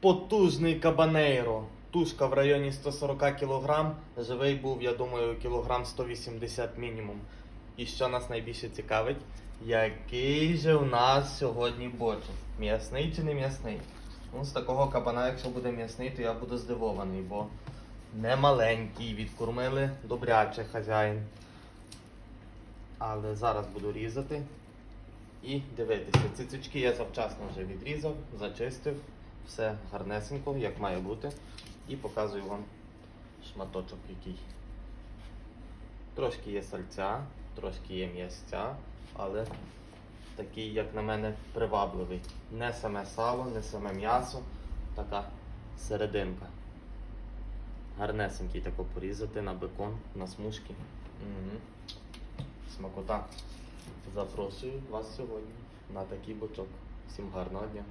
Потужний кабанейро. Тушка в районі 140 кг. Живий був, я думаю, кілограм 180 мінімум. І що нас найбільше цікавить, який же у нас сьогодні бочок? М'ясний чи не м'ясний? Ну, з такого кабана, якщо буде м'ясний, то я буду здивований, бо не маленький, відкормили добряче хазяїн. Але зараз буду різати і дивитися. Цицючки я завчасно вже відрізав, зачистив, все гарнесенько, як має бути. І показую вам шматочок який. Трошки є сальця, трошки є м'ясця, але такий, як на мене, привабливий. Не саме сало, не саме м'ясо, така серединка. Гарнесенький тако порізати на бекон, на смужки. Угу. Смакота. Запрошую вас сьогодні на такий бочок. Всім гарного дня.